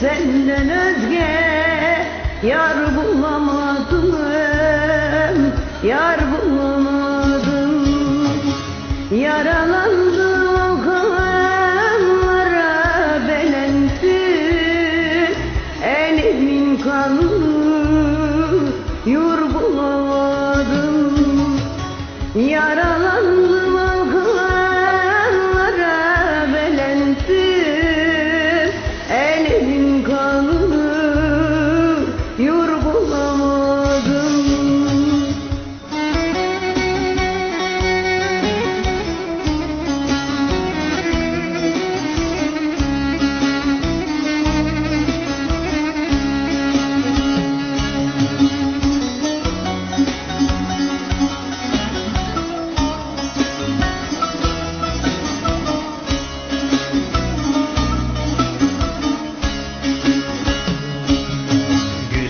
senden özge yar bulamadım yar bulamadım. Yaralandım o kanlara belendi elimin kanı yurbu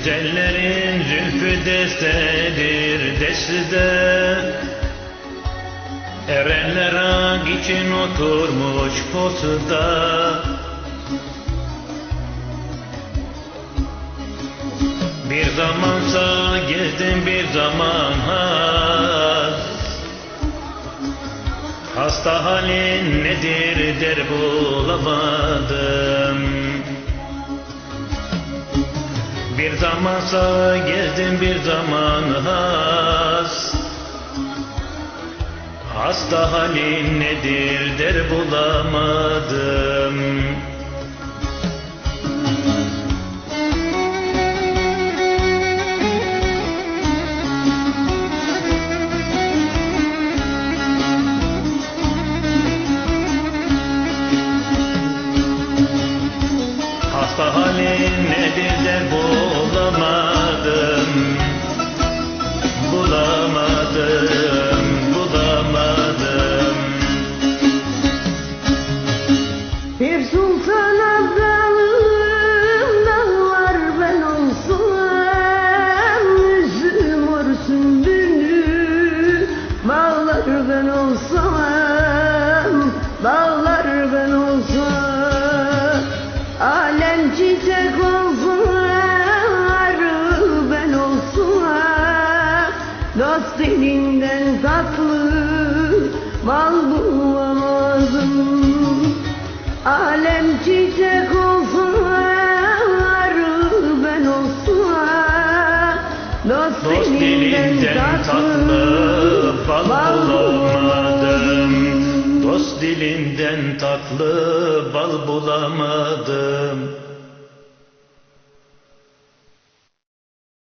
Güzellerin zülfü destedir destede Erenler ak için oturmuş posuda Bir zamansa gezdim bir zaman has Hasta halin nedir der bulamadım bir zamansa gezdim bir zaman has Hasta halin nedir der bulamadım ben olsam Bağlar ben olsam Alem çiçek olsun arı ben olsam Dost elinden tatlı bal bulamadım Alem çiçek olsun arı ben olsun. Dost, Dost dilinden tatlı dilinden tatlı bal bulamadım